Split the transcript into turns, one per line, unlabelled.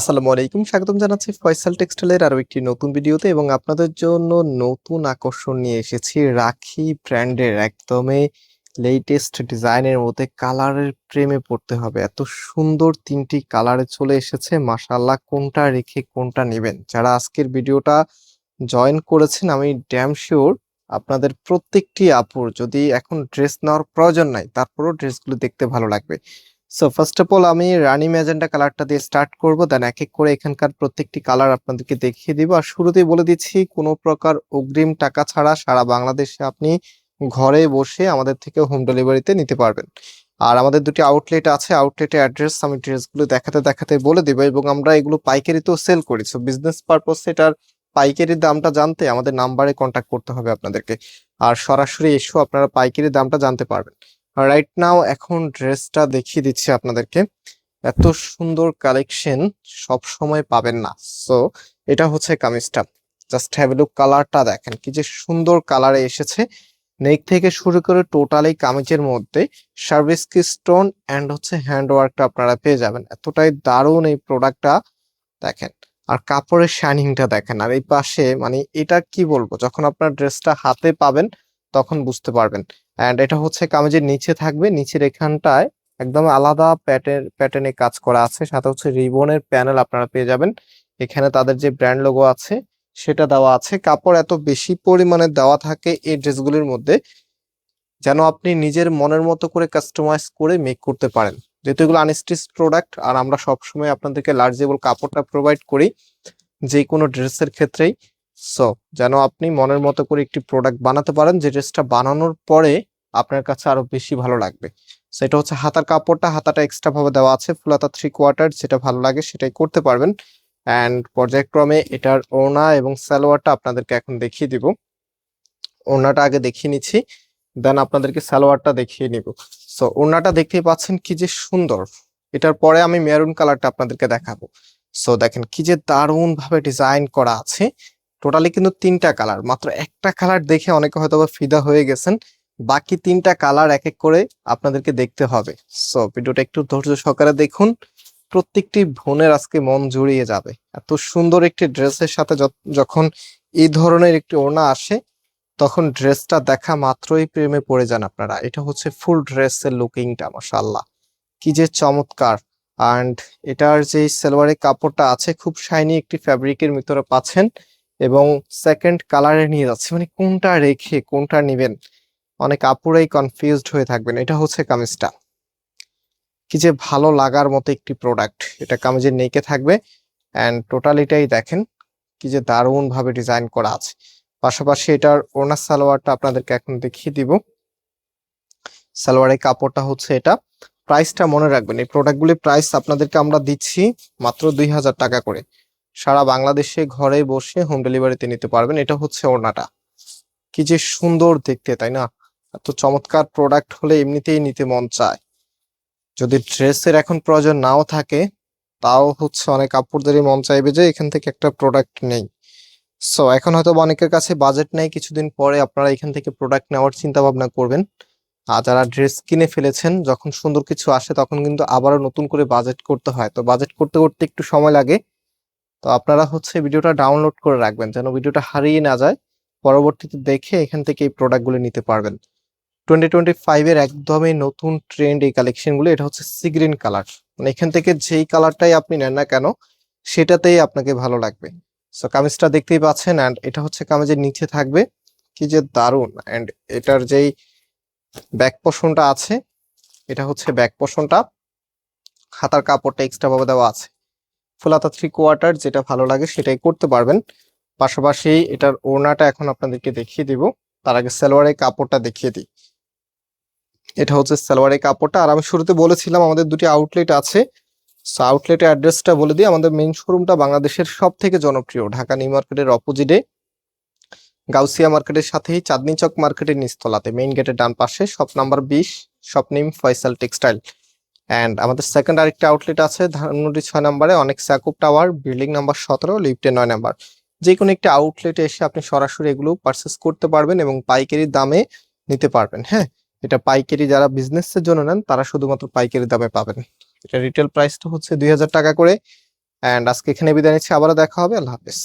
আসসালামু আলাইকুম, স্বাগতম জানাচ্ছি ফয়সাল টেক্সটাইলের আরও একটি নতুন ভিডিওতে এবং আপনাদের জন্য নতুন আকর্ষণ নিয়ে এসেছি রাখি ব্র্যান্ডের একদমই লেটেস্ট ডিজাইনের মধ্যে কালারের প্রেমে পড়তে হবে। এত সুন্দর তিনটি কালারে চলে এসেছে, মাশাআল্লাহ কোনটা রেখে কোনটা নেবেন? যারা আজকের ভিডিওটা জয়েন করেছেন, আমি ড্যাম শিওর আপনাদের প্রত্যেকটি আপুর যদি এখন ড্রেস নেওয়ার প্রয়োজন নাই, তারপরও ড্রেসগুলো দেখতে ভালো লাগবে। সো ফার্স্ট অফ অল আমি রানী ম্যাজেন্টা কালারটা দিয়ে স্টার্ট করব দেন এক এক করে এখানকার প্রত্যেকটি কালার আপনাদেরকে দেখিয়ে দিব। আর শুরুতেই বলে দিচ্ছি, কোনো প্রকার অগ্রিম টাকা ছাড়া সারা বাংলাদেশে আপনি ঘরে বসে আমাদের থেকে হোম ডেলিভারিতে নিতে পারবেন। আর আমাদের দুটি আউটলেট আছে আউটলেটের অ্যাড্রেস আমি ড্রেসগুলো দেখাতে দেখাতে বলে দিব এবং আমরা এগুলো পাইকারিতেও সেল করি। সো বিজনেস পারপোজ এটার পাইকারি দামটা জানতে আমাদের নাম্বারে কন্ট্যাক্ট করতে হবে আপনাদেরকে। আর সরাসরি এসেও আপনারা পাইকারি দামটা জানতে পারবেন। রাইট নাও এখন ড্রেসটা দেখিয়ে দিচ্ছি আপনাদেরকে। এত সুন্দর কালেকশন সব সময় পাবেন না। সো এটা হচ্ছে কামিজটা। জাস্ট হ্যাভ লুক কালারটা দেখেন। কি যে সুন্দর কালারে এসেছে। নেক থেকে শুরু করে টোটালি কামিজের মধ্যে সার্ভিস কি স্টোন অ্যান্ড হচ্ছে হ্যান্ড ওয়ার্কটা আপনারা পেয়ে যাবেন। এতটাই দারুণ এই প্রোডাক্টটা দেখেন। আর কাপড়ের শাইনিংটা দেখেন। আর এই পাশে মানে এটা কি বলব? যখন আপনার ড্রেসটা হাতে পাবেন তখন বুঝতে পারবেন। অ্যান্ড এটা হচ্ছে কামিজের নিচে থাকবে, নিচের এখানটায় একদম আলাদা প্যাটার্ন প্যাটার্নে কাজ করা আছে। সাথে হচ্ছে রিবনের প্যানেল আপনারা পেয়ে যাবেন। এখানে তাদের যে ব্র্যান্ড লোগো আছে, সেটা দেওয়া আছে। কাপড় এত বেশি পরিমাণে দেওয়া থাকে এই ড্রেসগুলির মধ্যে, যেন আপনি নিজের মনের মতো করে কাস্টমাইজ করে মেক করতে পারেন। যেহেতু এগুলো আনস্টিচ প্রোডাক্ট আর আমরা সবসময় আপনাদেরকে লার্জেবল কাপড়টা প্রোভাইড করি যে কোনো ড্রেসের ক্ষেত্রেই। সো যেন আপনি মনের মতো করে একটি প্রোডাক্ট বানাতে পারেন, যে ড্রেসটা বানানোর পরে আপনার কাছে আরও বেশি ভালো লাগবে। সেটা হচ্ছে হাতার কাপড়টা, হাতাটা এক্সট্রা ভাবে দেওয়া আছে ফুল হাতা থ্রি কোয়ার্টার যেটা ভালো লাগে সেটাই করতে পারবেন। অ্যান্ড পর্যায়ক্রমে এটার ওড়না এবং সালোয়ারটা আপনাদেরকে এখন দেখিয়ে দিব। ওড়নাটা আগে দেখিয়ে নিচ্ছি দেন আপনাদেরকে সালোয়ারটা দেখিয়ে নিব। সো ওড়নাটা দেখতেই পাচ্ছেন কি যে সুন্দর। এটার পরে আমি মেরুন কালারটা আপনাদেরকে দেখাবো। সো দেখেন কি যে দারুণ ভাবে ডিজাইন করা আছে। টোটালি কিন্তু তিনটা কালার মাত্র একটা কালার দেখে অনেকে হয়তো ফিদা হয়ে গেছেন। বাকি তিনটা কালার এক এক করে আপনাদেরকে দেখতে হবে। সো ভিডিওটা একটু ধৈর্য সহকারে দেখুন। প্রত্যেকটি বোনের আজকে মন জুড়িয়ে যাবে। এত সুন্দর একটি ড্রেসের সাথে যখন এই ধরনের একটি ওড়না আসে, তখন ড্রেসটা দেখা মাত্রই প্রেমে পড়ে যান আপনারা। এটা হচ্ছে ফুল ড্রেসের লুকিংটা, মাশাআল্লাহ। কি যে চমৎকার। অ্যান্ড এটার যে সালোয়ারের কাপড়টা আছে, খুব শাইনি একটি ফ্যাব্রিকের ভিতরে পাচ্ছেন। এবং সেকেন্ড কালারে নিয়ে যাচ্ছে। মানে কোনটা রেখে, কোনটা নেবেন? অনেক আপুরাই কনফিউজড হয়ে থাকবেন। এটা হচ্ছে কামিজটা। কি যে ভালো লাগার মতো একটি প্রোডাক্ট এটা কামিজের নেকে থাকবে অ্যান্ড টোটালিটাই দেখেন কি যে দারুণভাবে ডিজাইন করা আছে। পাশাপাশি এটার ওনা সালোয়ারটা আপনাদেরকে এখন দেখিয়ে দিব। সালোয়ারের কাপড়টা হচ্ছে এটা। প্রাইসটা মনে রাখবেন, এই প্রোডাক্টগুলির প্রাইস আপনাদেরকে আমরা দিচ্ছি মাত্র দুই হাজার টাকা করে। সারা বাংলাদেশে ঘরে বসে হোম ডেলিভারিতে নিতে পারবেন। এটা হচ্ছে ওড়নাটা। কি যে সুন্দর দেখতে, তাই না? এত চমৎকার প্রোডাক্ট হলে এমনিতেই নিতে মন চায়। যদি ড্রেসের এখন প্রয়োজন নাও থাকে, তাও হচ্ছে অনেক কাপড়দেরই মন চাইবে যে এখান থেকে একটা প্রোডাক্ট নেই। সো এখন হয়তো অনেকের কাছে বাজেট নেই, কিছুদিন পরে আপনারা এখান থেকে প্রোডাক্ট নেওয়ার চিন্তা ভাবনা করবেন। আর যারা ড্রেস কিনে ফেলেছেন, যখন সুন্দর কিছু আসে, তখন কিন্তু আবারও নতুন করে বাজেট করতে হয়। তো বাজেট করতে করতে একটু সময় লাগে। তো আপনারা হচ্ছে ভিডিওটা ডাউনলোড করে রাখবেন যেন ভিডিওটা হারিয়ে না যায়। পরবর্তীতে দেখে এখান থেকে এই প্রোডাক্টগুলো নিতে পারবেন। টোয়েন্টি টোয়েন্টি ফাইভের একদমই নতুন ট্রেন্ড এই কালেকশনগুলো এটা হচ্ছে সিগ্রিন কালার মানে এখান থেকে যেই কালারটাই আপনি নেন না কেন, সেটাতেই আপনাকে ভালো লাগবে। সো কামিজটা দেখতেই পাচ্ছেন অ্যান্ড এটা হচ্ছে কামিজের নিচে থাকবে। কি যে দারুণ! অ্যান্ড এটার যেই ব্যাক পোর্শনটা আছে, এটা হচ্ছে ব্যাক পোর্শনটা হাতার কাপড়টা এক্সট্রাভাবে দেওয়া আছে। ফুলাতা থ্রি কোয়ার্টার যেটা ভালো লাগে সেটাই করতে পারবেন। পাশাপাশি এটার ওড়নাটা এখন আপনাদেরকে দেখিয়ে দিব। তার আগে সালোয়ারের কাপড়টা দেখিয়ে দিই। এটা হচ্ছে সালোয়ারের কাপড়টা। আর আমি শুরুতে বলেছিলাম আমাদের দুটি আউটলেট আছে। সো আউটলেটের অ্যাড্রেসটা বলে দিই। আমাদের মেইন শোরুমটা বাংলাদেশের সব থেকে জনপ্রিয়। ঢাকা নিউ মার্কেটের অপোজিটে গাউসিয়া মার্কেটের সাথেই চাঁদনি চক মার্কেটের নিচতলাতে। মেইন গেটের ডান পাশে শপ নাম্বার বিশ shop name Faisal textile and আমাদের সেকেন্ড আরেকটা আউটলেট আছে ধানমন্ডি ছয় নম্বরে, অনেক স্যাকুপ টাওয়ার বিল্ডিং নাম্বার সতেরো লিফটে নয় নাম্বার যে কোনো একটি আউটলেটে এসে আপনি সরাসরি এগুলো পারচেস করতে পারবেন এবং পাইকারি দামে নিতে পারবেন হ্যাঁ? এটা পাইকারি যারা বিজনেসের জন্য নেন, তারা শুধুমাত্র পাইকারি দামে পাবেন। এটা রিটেল প্রাইসটা হচ্ছে দুই হাজার টাকা করে। অ্যান্ড আজকে এখানে বিদায় নিচ্ছি, আবারও দেখা হবে, আল্লাহ হাফেজ।